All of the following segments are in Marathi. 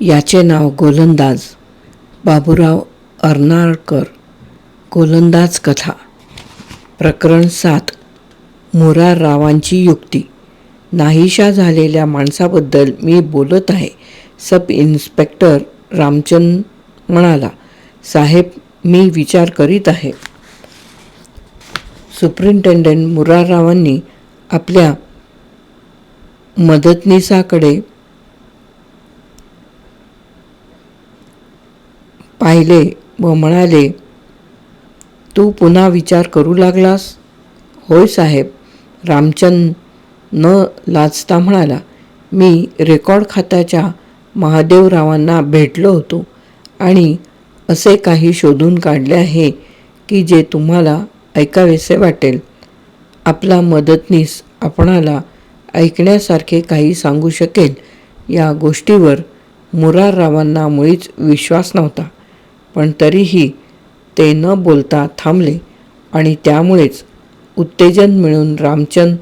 याचे नाव गोलंदाज बाबूराव अर्नाळकर. गोलंदाज कथा. प्रकरण सात. मुराररावांची युक्ती. नाहीशा झालेल्या माणसाबद्दल मी बोलत आहे सब इन्स्पेक्टर रामचंद म्हणाला. साहेब मी विचार करीत आहे. सुप्रिंटेंडेंट मुराररावांनी आपल्या मदतनीसाकडे पाहिले व म्हणाले तू पुन्हा विचार करू लागलास? होय साहेब. रामचंद न लाजता म्हणाला मी रेकॉर्ड खात्याच्या महादेवरावांना भेटलो होतो आणि असे काही शोधून काढले आहे की जे तुम्हाला ऐकावेसे वाटेल. आपला मदतनीस आपणाला ऐकण्यासारखे काही सांगू शकेल. या गोष्टीवर मुराररावांना मुळीच विश्वास नव्हता. पण तरीही ते न बोलता थांबले आणि त्यामुळेच उत्तेजन मिळून रामचंद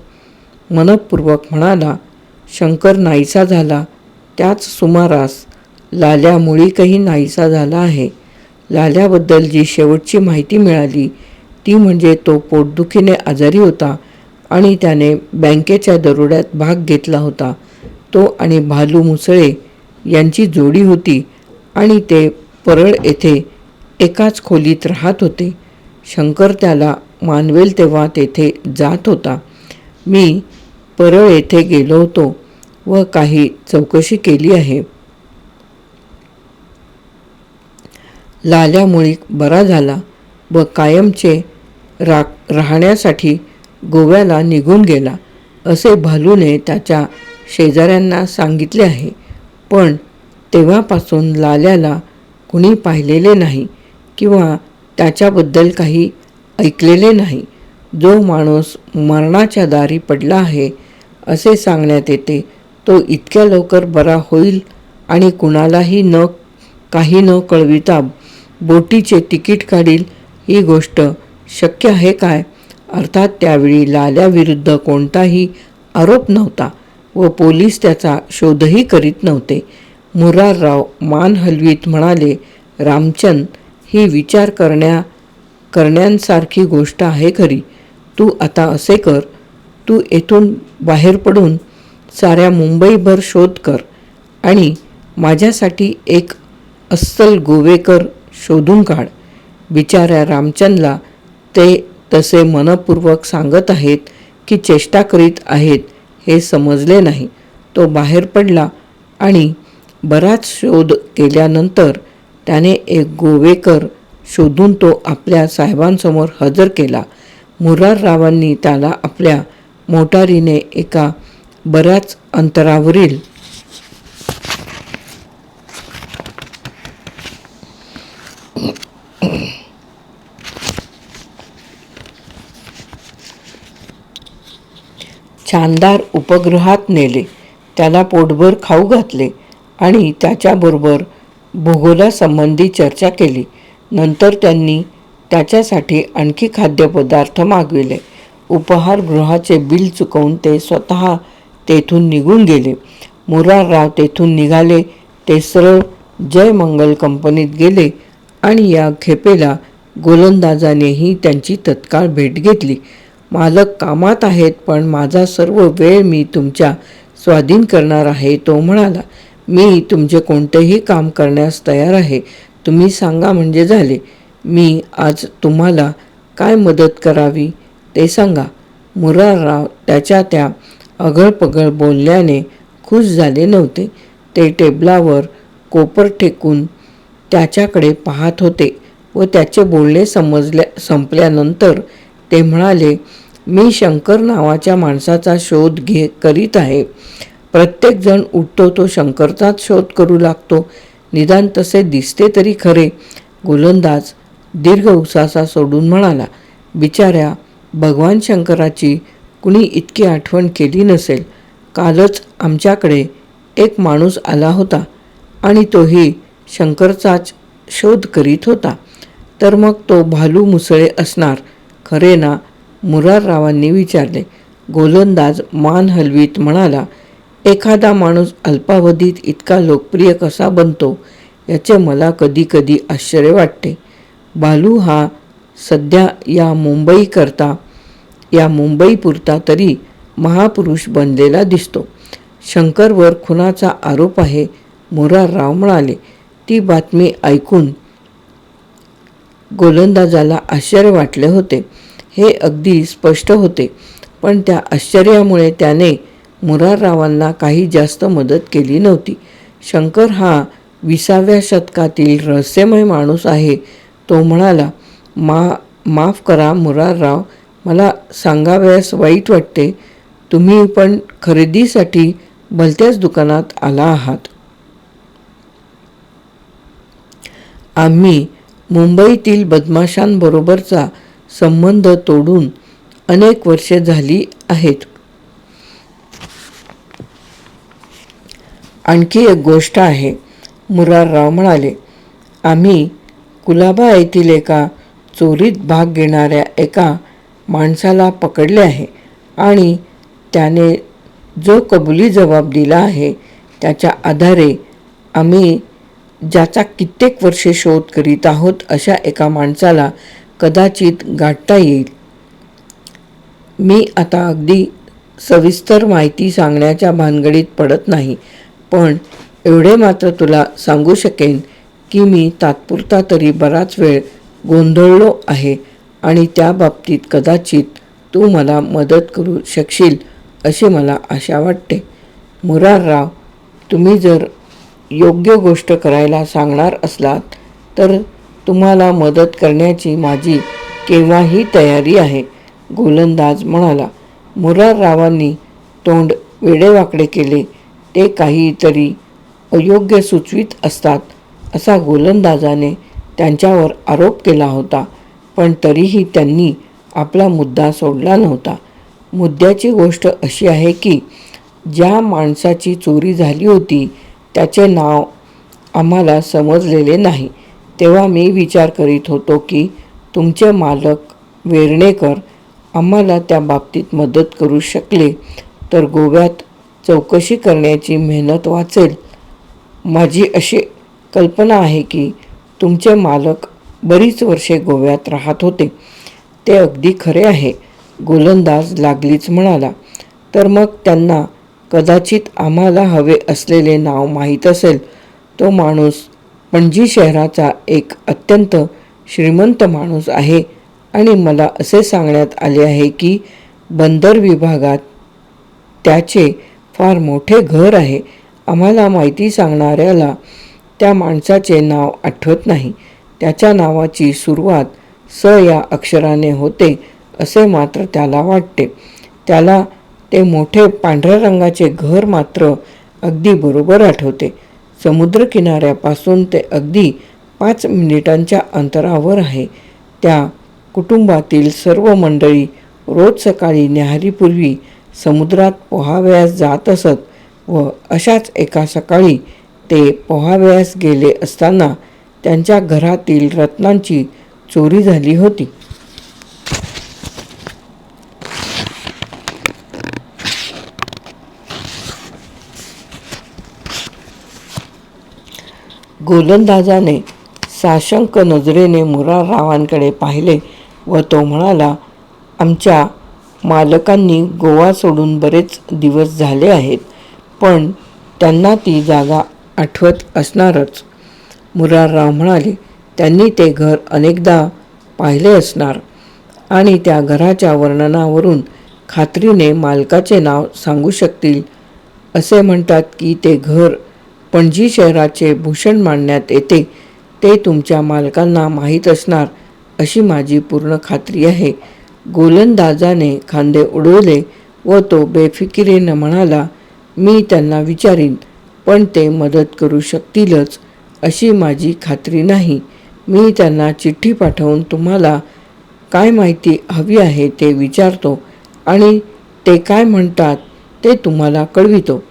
मनपूर्वक म्हणाला शंकर नाहीसा झाला. त्याच सुमारास लाल्या मुळीकही नाहीसा झाला आहे. लाल्याबद्दल जी शेवटची माहिती मिळाली ती म्हणजे तो पोटदुखीने आजारी होता आणि त्याने बँकेच्या दरोड्यात भाग घेतला होता. तो आणि भालू मुसळे यांची जोडी होती आणि ते परळ येथे एकाच खोलीत राहत होते. शंकर त्याला मानवेल तेव्हा तेथे जात होता. मी परळ येथे गेलो होतो व काही चौकशी केली आहे. लाल्यामुळे बरा झाला व कायमचे रा राहण्यासाठी गोव्याला निघून गेला. असे भालूने त्याच्या शेजाऱ्यांना सांगितले आहे. पण तेव्हापासून लाल्याला कुणी पाहिलेले नाही किंवा त्याच्याबद्दल काही ऐकलेले नाही. जो माणूस मरणाच्या दारी पडला आहे असे सांगण्यात येते तो इतक्या लवकर बरा होईल आणि कुणालाही न काही न कळविता बोटीचे तिकीट काढील ही गोष्ट शक्य आहे काय? अर्थात त्यावेळी लाल्याविरुद्ध कोणताही आरोप नव्हता व पोलीस त्याचा शोधही करीत नव्हते. मुरारराव मान हलवीत म्हणाले रामचंद ही विचार करण्या करण्यांसारखी गोष्ट आहे खरी. तू आता असे कर. तू येथून बाहेर पडून साऱ्या मुंबईभर शोध कर आणि माझ्यासाठी एक अस्सल गोवेकर शोधून काढ. बिचाऱ्या रामचंदला ते तसे मनपूर्वक सांगत आहेत की चेष्टा करीत आहेत हे समजले नाही. तो बाहेर पडला आणि बराच शोध केल्यानंतर त्याने एक गोवेकर शोधून तो आपल्या साहेबांसमोर हजर केला. मुराररावांनी त्याला आपल्या मोटारीने एका बऱ्याच अंतरावरील शानदार उपग्रहात नेले. त्याला पोटभर खाऊ घातले. आणि त्याच्याबरोबर भूगोलासंबंधी चर्चा केली. नंतर त्यांनी त्याच्यासाठी आणखी खाद्यपदार्थ मागविले. उपहारगृहाचे बिल चुकवून ते स्वतः तेथून निघून गेले. मुरारराव तेथून निघाले. ते सरळ जयमंगल कंपनीत गेले आणि या खेपेला गोलंदाजानेही त्यांची तत्काळ भेट घेतली. मालक कामात आहेत पण माझा सर्व वेळ मी तुमच्या स्वाधीन करणार आहे तो म्हणाला. मी तुमचे कोणतेही काम करण्यास तयार आहे. तुम्ही सांगा म्हणजे झाले. मी आज तुम्हाला काय मदत करावी ते सांगा. मुरारराव त्याच्या त्या अगळपगळ बोलल्याने खुश झाले नव्हते. ते टेबलावर कोपर ठेकून त्याच्याकडे पाहत होते व त्याचे बोलणे समजल्या संपल्यानंतर ते म्हणाले मी शंकर नावाच्या माणसाचा शोध घे करीत आहे. प्रत्येकजण उठतो तो शंकरचाच शोध करू लागतो. निदान तसे दिसते तरी खरे. गोलंदाज दीर्घ उसासा सोडून म्हणाला बिचाऱ्या भगवान शंकराची कुणी इतकी आठवण केली नसेल. कालच आमच्याकडे एक माणूस आला होता आणि तोही शंकरचाच शोध करीत होता. तर मग तो भालू मुसळे असणार. खरे ना? मुराररावांनी विचारले. गोलंदाज मान हलवीत म्हणाला एखादा माणूस अल्पावधीत इतका लोकप्रिय कसा बनतो याचे मला कधी कधी आश्चर्य वाटते. बालू हा सध्या या मुंबईकरता या मुंबईपुरता तरी महापुरुष बनलेला दिसतो. शंकरवर खुनाचा आरोप आहे मोरारराव म्हणाले. ती बातमी ऐकून गोलंदाजाला आश्चर्य वाटले होते. हे अगदी स्पष्ट होते पण त्या आश्चर्यामुळे त्याने मुराररावांना काही जास्त मदत केली नव्हती. शंकर हा विसाव्या शतकातील रहस्यमय माणूस आहे. तो म्हणाला मा माफ करा मुरारराव मला सांगावयास वाईट वाटते. तुम्ही पण खरेदीसाठी भलत्याच दुकानात आला आहात. आम्ही मुंबईतील बदमाशांबरोबरचा संबंध तोडून अनेक वर्षे झाली आहेत. आणखी एक गोष्ट आहे. मुरारराव म्हणाले आम्ही कुलाबा येथील एका चोरीत भाग घेणाऱ्या एका माणसाला पकडले आहे आणि त्याने जो कबुली जबाब दिला आहे त्याच्या आधारे आम्ही ज्याचा कित्येक वर्षे शोध करीत आहोत अशा एका माणसाला कदाचित गाठता येईल. मी आता अगदी सविस्तर माहिती सांगण्याच्या भानगडीत पडत नाही. पण एवढे मात्र तुला सांगू शकेन की मी तात्पुरता तरी बराच वेळ गोंधळलो आहे आणि त्या बाबतीत कदाचित तू मला मदत करू शकशील अशी मला आशा वाटते. मुरारराव तुम्ही जर योग्य गोष्ट करायला सांगणार असलात तर तुम्हाला मदत करण्याची माझी केव्हाही तयारी आहे गोलंदाज म्हणाला. मुराररावांनी तोंड वेडेवाकडे केले. ते काहीतरी अयोग्य सुचवीत असतात असा गोलंदाजाने त्यांच्यावर आरोप केला होता. पण तरीही त्यांनी आपला मुद्दा सोडला नव्हता. मुद्द्याची गोष्ट अशी आहे की ज्या माणसाची चोरी झाली होती त्याचे नाव आम्हाला समजलेले नाही. तेव्हा मी विचार करीत होतो की तुमचे मालक वेर्णेकर आम्हाला त्या बाबतीत मदत करू शकले तर गोव्यात चौकशी करण्याची मेहनत वाचेल. माझी अशी कल्पना आहे की तुमचे मालक बरीच वर्षे गोव्यात राहत होते. ते अगदी खरे आहे गोलंदाज लागलीच म्हणाला. तर मग त्यांना कदाचित आम्हाला हवे असलेले नाव माहीत असेल. तो माणूस पणजी शहराचा एक अत्यंत श्रीमंत माणूस आहे आणि मला असे सांगण्यात आले आहे की बंदर विभागात त्याचे फार मोठे घर आहे. आम्हाला माहिती सांगणाऱ्याला त्या माणसाचे नाव आठवत नाही. त्याच्या नावाची सुरुवात स या अक्षराने होते असे मात्र त्याला वाटते. त्याला ते मोठे पांढऱ्या रंगाचे घर मात्र अगदी बरोबर आठवते. समुद्रकिनाऱ्यापासून ते अगदी पाच मिनिटांच्या अंतरावर आहे. त्या कुटुंबातील सर्व मंडळी रोज सकाळी न्याहारीपूर्वी समुद्रात पोहावयास जात असत व अशाच एका सकाळी ते पोहावयास गेले असताना त्यांच्या घरातील रत्नांची चोरी झाली होती. गोलंदाजाने साशंक नजरेने मुराररावांकडे पाहिले व तो म्हणाला आमच्या मालकांनी गोवा सोडून बरेच दिवस झाले आहेत पण त्यांना ती जागा आठवत असणारच. मुरारराव म्हणाले त्यांनी ते घर अनेकदा पाहिले असणार आणि त्या घराच्या वर्णनावरून खात्रीने मालकाचे नाव सांगू शकतील. असे म्हणतात की ते घर पणजी शहराचे भूषण मानण्यात येते. ते तुमच्या मालकांना माहीत असणार अशी माझी पूर्ण खात्री आहे. गोलंदाजाने खांदे उडवले व तो बेफिकिरीनं म्हणाला मी त्यांना विचारीन पण ते मदत करू शकतीलच अशी माझी खात्री नाही. मी त्यांना चिठ्ठी पाठवून तुम्हाला काय माहिती हवी आहे ते विचारतो आणि ते काय म्हणतात ते तुम्हाला कळवितो.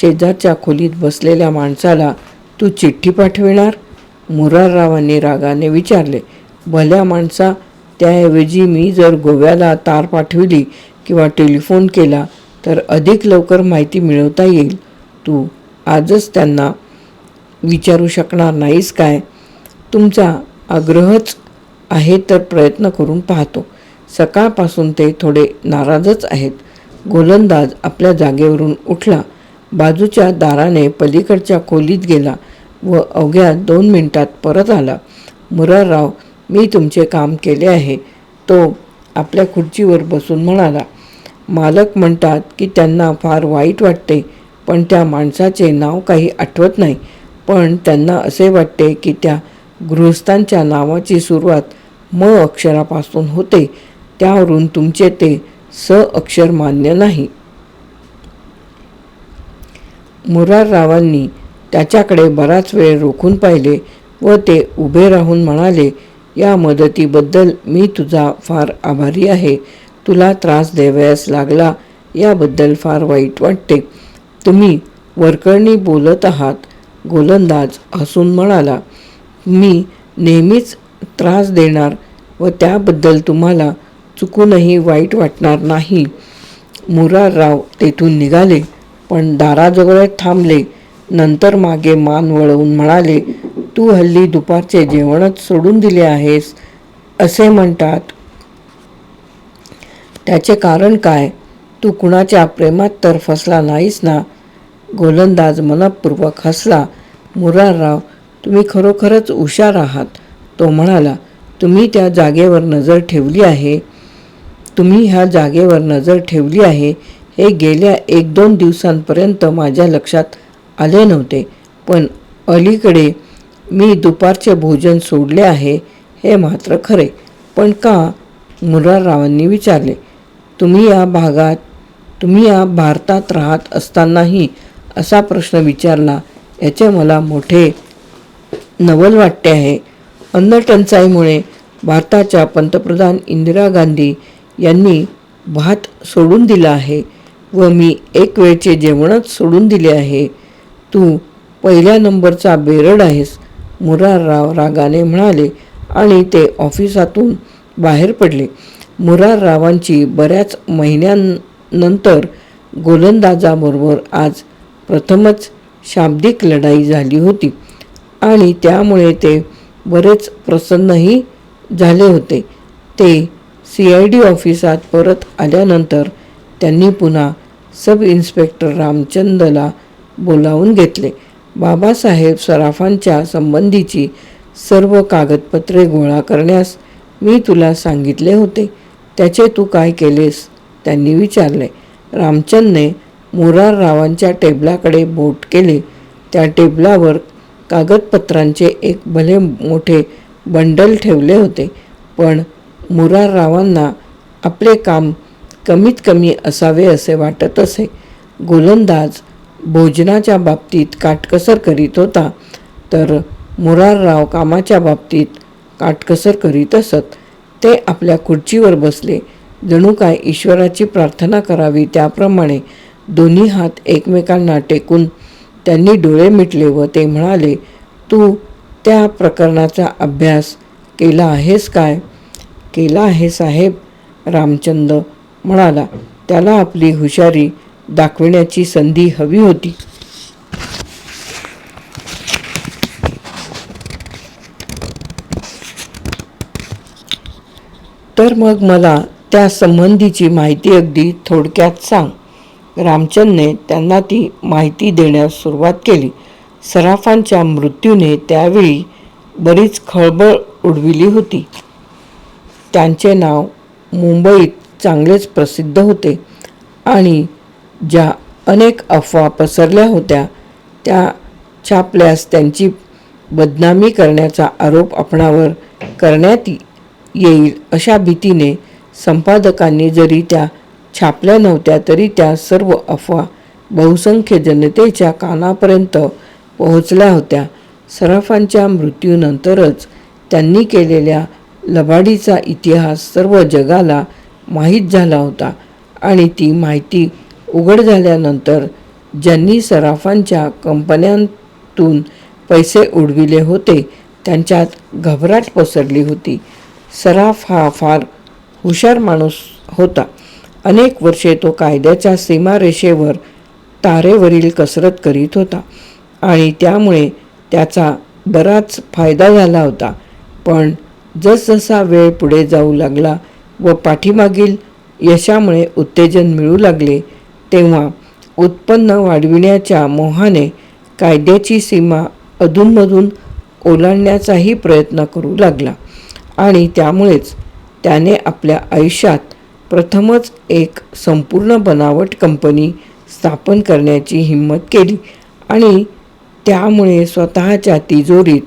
शेजारच्या खोलीत बसलेल्या माणसाला तू चिठ्ठी पाठविणार? मुराररावांनी रागाने विचारले भल्या माणसा त्याऐवजी मी जर गोव्याला तार पाठविली किंवा टेलिफोन केला तर अधिक लवकर माहिती मिळवता येईल. तू आजच त्यांना विचारू शकणार नाहीस काय? तुमचा आग्रहच आहे तर प्रयत्न करून पाहतो. सकाळपासून ते थोडे नाराजच आहेत. गोलंदाज आपल्या जागेवरून उठला. बाजूच्या दाराने पलीकडच्या खोलीत गेला व अवघ्या दोन मिनिटात परत आला. मुरारराव मी तुमचे काम केले आहे. तो आपल्या खुर्चीवर बसून म्हणाला मालक म्हणतात की त्यांना फार वाईट वाटते पण त्या माणसाचे नाव काही आठवत नाही. पण त्यांना असे वाटते की त्या गृहस्थांच्या नावाची सुरुवात म अक्षरापासून होते. त्यावरून तुमचे ते स अक्षर मान्य नाही. मुराररावांनी त्याच्याकडे बराच वेळ रोखून पाहिले व ते उभे राहून म्हणाले या मदतीबद्दल मी तुझा फार आभारी आहे. तुला त्रास द्यावयास लागला याबद्दल फार वाईट वाटते. तुम्ही वरकरणी बोलत आहात गोलंदाज हसून म्हणाला. मी नेहमीच त्रास देणार व त्याबद्दल तुम्हाला चुकूनही वाईट वाटणार नाही. मुरारराव तेथून निघाले पण दाराजवळ थांबले. नंतर मागे मान वळवून म्हणाले तू हल्ली दुपारचे जेवणच सोडून दिले आहेस असे म्हणतात. त्याचे कारण काय? तू कुणाच्या प्रेमात तर फसला नाहीस ना? गोलंदाज मनपूर्वक हसला. मुरारराव तुम्ही खरोखरच हुशार आहात. तो म्हणाला तुम्ही त्या जागेवर नजर ठेवली आहे. तुम्ही ह्या जागेवर नजर ठेवली आहे. हे गेल्या एक दोन दिवसांपर्यंत माझ्या लक्षात आले नव्हते. पण अलीकडे मी दुपारचे भोजन सोडले आहे हे मात्र खरे. पण का? मुराररावांनी विचारले. तुम्ही या भागात तुम्ही या भारतात राहत असतानाही असा प्रश्न विचारला याचे मला मोठे नवल वाटते आहे. अन्नटंचाईमुळे भारताच्या पंतप्रधान इंदिरा गांधी यांनी भात सोडून दिला आहे व मी एक वेळचे जेवणच सोडून दिले आहे. तू पहिल्या नंबरचा बेरड आहेस. मुरारराव रागाने म्हणाले आणि ते ऑफिसातून बाहेर पडले. मुराररावांची बऱ्याच महिन्यांनंतर गोलंदाजाबरोबर आज प्रथमच शाब्दिक लढाई झाली होती आणि त्यामुळे ते बरेच प्रसन्नही झाले होते. ते सी आय डी ऑफिसात परत आल्यानंतर त्यांनी पुन्हा सब इन्स्पेक्टर रामचंदला बोलावून घेतले. बाबासाहेब सराफांच्या संबंधीची सर्व कागदपत्रे गोळा करण्यास मी तुला सांगितले होते. त्याचे तू काय केलेस? त्यांनी विचारले. रामचंदने मुराररावांच्या टेबलाकडे बोट केले. त्या टेबलावर कागदपत्रांचे एक भले मोठे बंडल ठेवले होते पण मुराररावांना आपले काम कमीत कमी असावे असे वाटत असे. गोलंदाज भोजनाच्या बाबतीत काटकसर करीत होता तर मुरारराव कामाच्या बाबतीत काटकसर करीत असत. ते आपल्या खुर्चीवर बसले. जणू काय ईश्वराची प्रार्थना करावी त्याप्रमाणे दोन्ही हात एकमेकांना टेकून त्यांनी डोळे मिटले व ते म्हणाले तू त्या प्रकरणाचा अभ्यास केला आहेस काय? केला आहे साहेब रामचंद म्हणाला. त्याला आपली हुशारी दाखविण्याची संधी हवी होती. तर मग मला त्या संबंधीची माहिती अगदी थोडक्यात सांग. रामचंदने त्यांना ती माहिती देण्यास सुरुवात केली. सराफांच्या मृत्यूने त्यावेळी बरीच खळबळ उडविली होती. त्यांचे नाव मुंबईत चांगलेच प्रसिद्ध होते आणि ज्या अनेक अफवा पसरल्या होत्या त्या छापल्यास त्यांची बदनामी करण्याचा आरोप आपणावर करण्यात येईल अशा भीतीने संपादकांनी जरी त्या छापल्या नव्हत्या तरी त्या सर्व अफवा बहुसंख्य जनतेच्या कानापर्यंत पोहोचल्या होत्या. सराफांच्या मृत्यूनंतरच त्यांनी केलेल्या लबाडीचा इतिहास सर्व जगाला माहीत झाला होता आणि ती माहिती उघड झाल्यानंतर ज्यांनी सराफांच्या कंपन्यांतून पैसे उडविले होते त्यांच्यात घबराट पसरली होती. सराफ हा फार हुशार माणूस होता. अनेक वर्षे तो कायद्याच्या सीमारेषेवर तारेवरील कसरत करीत होता आणि त्यामुळे त्याचा बराच फायदा झाला होता. पण जसजसा वेळ पुढे जाऊ लागला व पाठीमागील यशामुळे उत्तेजन मिळू लागले तेव्हा उत्पन्न वाढविण्याच्या मोहाने कायद्याची सीमा अधूनमधून ओलांडण्याचाही प्रयत्न करू लागला. आणि त्यामुळेच त्याने आपल्या आयुष्यात प्रथमच एक संपूर्ण बनावट कंपनी स्थापन करण्याची हिंमत केली आणि त्यामुळे स्वतःच्या तिजोरीत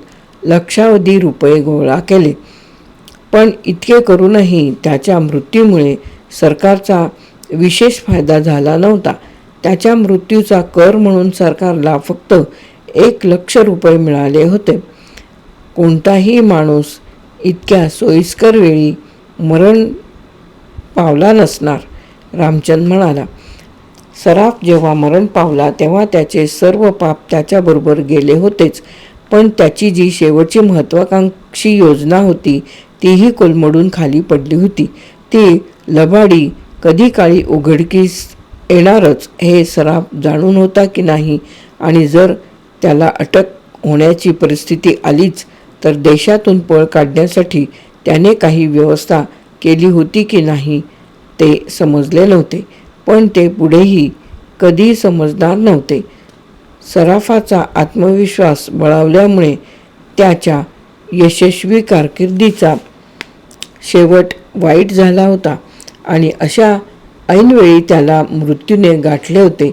लक्षावधी रुपये गोळा केले. पण इतके करूनही त्याच्या मृत्यूमुळे सरकारचा विशेष फायदा झाला नव्हता. त्याच्या मृत्यूचा कर म्हणून सरकारला फक्त एक लक्ष रुपये मिळाले होते. कोणताही माणूस इतक्या सोयीस्कर वेळी मरण पावला नसणार रामचंद म्हणाला. सराफ जेव्हा मरण पावला तेव्हा त्याचे सर्व पाप त्याच्याबरोबर गेले होतेच पण त्याची जी शेवटची महत्त्वाकांक्षी योजना होती तीही कोलमडून खाली पडली होती. ती लबाडी कधी काळी उघडकीस येणारच हे सराफ जाणून होता की नाही आणि जर त्याला अटक होण्याची परिस्थिती आलीच तर देशातून पळ काढण्यासाठी त्याने काही व्यवस्था केली होती की नाही ते समजले नव्हते. पण ते पुढेही कधी समजणार नव्हते. सराफाचा आत्मविश्वास बळावल्यामुळे त्याच्या यशस्वी कारकिर्दीचा शेवट वाईट झाला होता. आणि अशा ऐनवेळी त्याला मृत्यूने गाठले होते.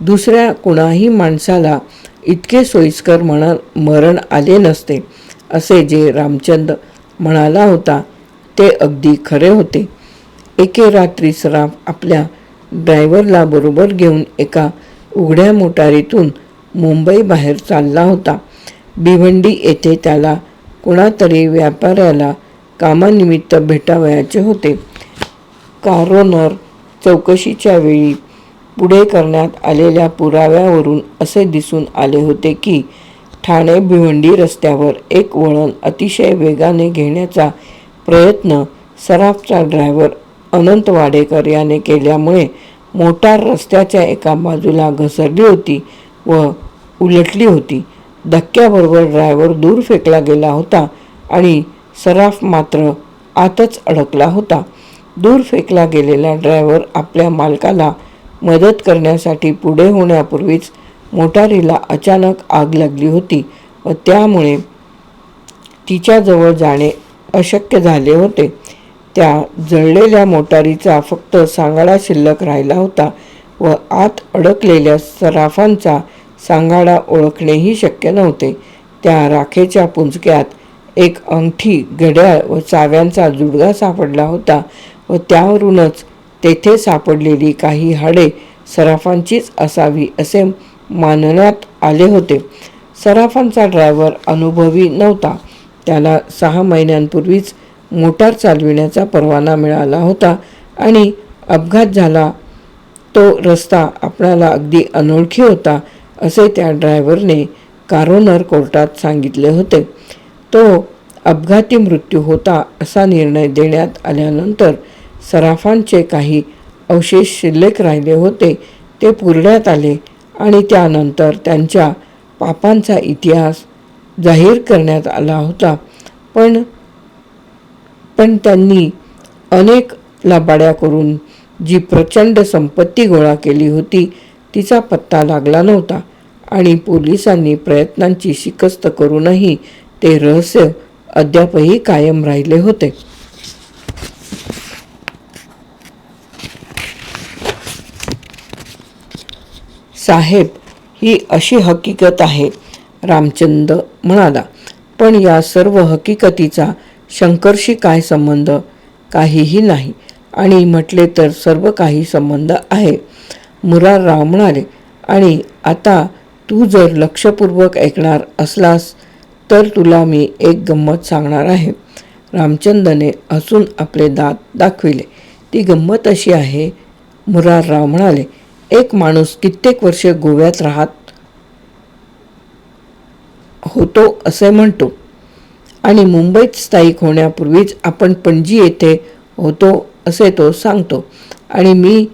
दुसऱ्या कुणाही माणसाला इतके सोयीस्कर म्हणा मरण आले नसते असे जे रामचंद म्हणाला होता ते अगदी खरे होते. एके रात्री सराफ आपल्या ड्रायव्हरला बरोबर घेऊन एका उघड्या मोटारीतून मुंबई बाहेर चालला होता. भिवंडी येथे त्याला कुणातरी व्यापाऱ्याला कामानिमित्त भेटावयाचे होते. कारोनर चौकशीच्या वेळी पुढे करण्यात आलेल्या पुराव्यावरून असे दिसून आले होते की ठाणे भिवंडी रस्त्यावर एक वळण अतिशय वेगाने घेण्याचा प्रयत्न सराफचा ड्रायव्हर अनंत वाडेकर याने केल्यामुळे मोटार रस्त्याच्या एका बाजूला घसरली होती व उलटली होती. धक्क्याबरोबर ड्रायव्हर दूर फेकला गेला होता आणि सराफ मात्र आतच अडकला होता. दूर फेकला गेलेला ड्रायव्हर आपल्या मालकाला मदत करण्यासाठी पुढे होण्यापूर्वीच मोटारीला अचानक आग लागली होती व त्यामुळे तिच्याजवळ जाणे अशक्य झाले होते. त्या जळलेल्या मोटारीचा फक्त सांगाडा शिल्लक राहिला होता व आत अडकलेल्या सराफांचा सांगाडा ओळखणेही शक्य नव्हते. त्या राखेच्या पुंजक्यात एक अंगठी घड्याळ व चाव्यांचा जुडगा सापडला होता. व त्यावरूनच तेथे सापडलेली काही हाडे सराफांचीच असावी असे मानण्यात आले होते. सराफांचा ड्रायव्हर अनुभवी नव्हता. त्याला सहा महिन्यांपूर्वीच मोटार चालविण्याचा परवाना मिळाला होता आणि अपघात झाला. तो रस्ता आपणाला अगदी अनोळखी होता असे त्या ड्रायव्हरने कारोनर कोर्टात सांगितले होते. तो अपघाती मृत्यू होता असा निर्णय देण्यात आल्यानंतर सराफांचे काही अवशेष शिल्लक राहिले होते ते पुरण्यात आले आणि त्यानंतर त्यांच्या पापांचा इतिहास जाहीर करण्यात आला होता. पण पण त्यांनी अनेक लबाड्या करून जी प्रचंड संपत्ती गोळा केली होती तिचा पत्ता लागला नव्हता आणि पोलिसांनी प्रयत्नांची शिकस्त करूनही ते रहस्य अद्यापही कायम राहिले होते. साहेब ही अशी हकीकत आहे रामचंद म्हणाला. पण या सर्व हकीकतीचा शंकरशी काय संबंध? काहीही नाही. आणि म्हटले तर सर्व काही संबंध आहे. मुरारराव म्हणाले आणि आता तू जर लक्षपूर्वक ऐकणार असलास तर तुला मी एक गंमत सांगणार आहे. रामचंदने हसून आपले दात दाखविले. ती गंमत अशी आहे मुरारराव म्हणाले एक माणूस कित्येक वर्षे गोव्यात राहत होतो असे म्हणतो. आणि मुंबईत स्थायिक होण्यापूर्वीच आपण पणजी येथे होतो असे तो सांगतो. आणि मी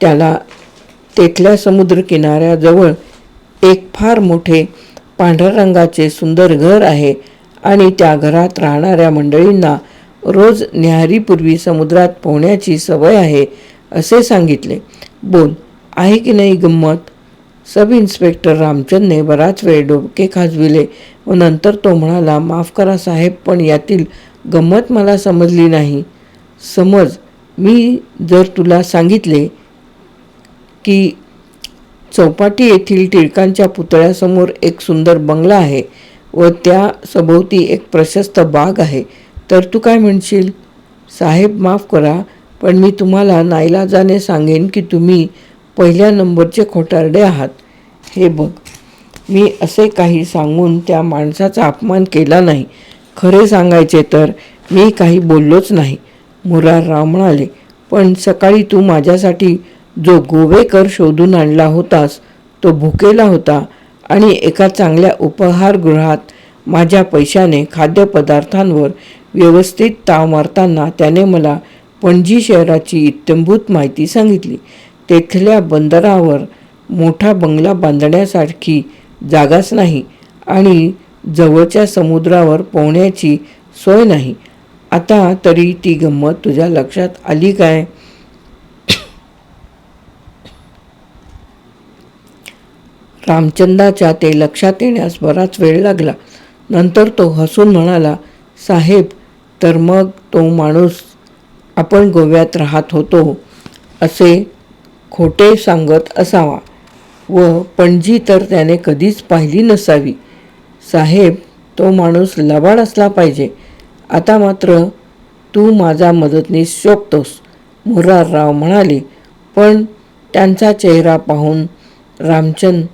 त्याला तेथल्या समुद्रकिनाऱ्याजवळ एक फार मोठे पांढऱ्या रंगाचे सुंदर घर आहे आणि त्या घरात राहणाऱ्या मंडळींना रोज न्याहारीपूर्वी समुद्रात पोहण्याची सवय आहे असे सांगितले. बोल आहे की नाही गंमत? सब इन्स्पेक्टर रामचंदने बराच वेळ डोके खाजविले व नंतर तो म्हणाला माफ करा साहेब पण यातील गंमत मला समजली नाही. समज मी जर तुला सांगितले की चौपाटी येथील टिळकांच्या पुतळ्यासमोर एक सुंदर बंगला आहे व त्या सभोवती एक प्रशस्त बाग आहे तर तू काय म्हणशील? साहेब माफ करा पण मी तुम्हाला नाईलाजाने सांगेन की तुम्ही पहिल्या नंबरचे खोटारडे आहात. हे बघ मी असे काही सांगून त्या माणसाचा अपमान केला नाही. खरे सांगायचे तर मी काही बोललोच नाही. मुरारराव म्हणाले पण सकाळी तू माझ्यासाठी जो गोवेकर शोधून आणला होतास तो भुकेला होता आणि एका चांगल्या उपहारगृहात माझ्या पैशाने खाद्यपदार्थांवर व्यवस्थित ताव मारताना त्याने मला पणजी शहराची इत्यंभूत माहिती सांगितली. तेथल्या बंदरावर मोठा बंगला बांधण्यासारखी जागाच नाही आणि जवळच्या समुद्रावर पोहण्याची सोय नाही. आता तरी ती गंमत तुझ्या लक्षात आली काय? रामचंदाच्या ते लक्षात येण्यास बराच वेळ लागला. नंतर तो हसून म्हणाला साहेब तर मग तो माणूस आपण गोव्यात राहत होतो असे खोटे सांगत असावा. व पणजी तर त्याने कधीच पाहिली नसावी. साहेब तो माणूस लबाड असला पाहिजे. आता मात्र तू माझा मदतनीस शोभतोस मुरारराव म्हणाले. पण त्यांचा चेहरा पाहून रामचंद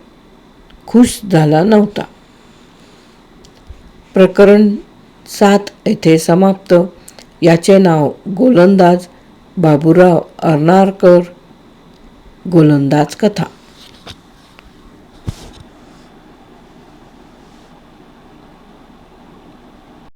खुश झाला नव्हता. प्रकरण सात येथे समाप्त. याचे नाव गोलंदाज बाबुराव अर्नारकर. गोलंदाज कथा.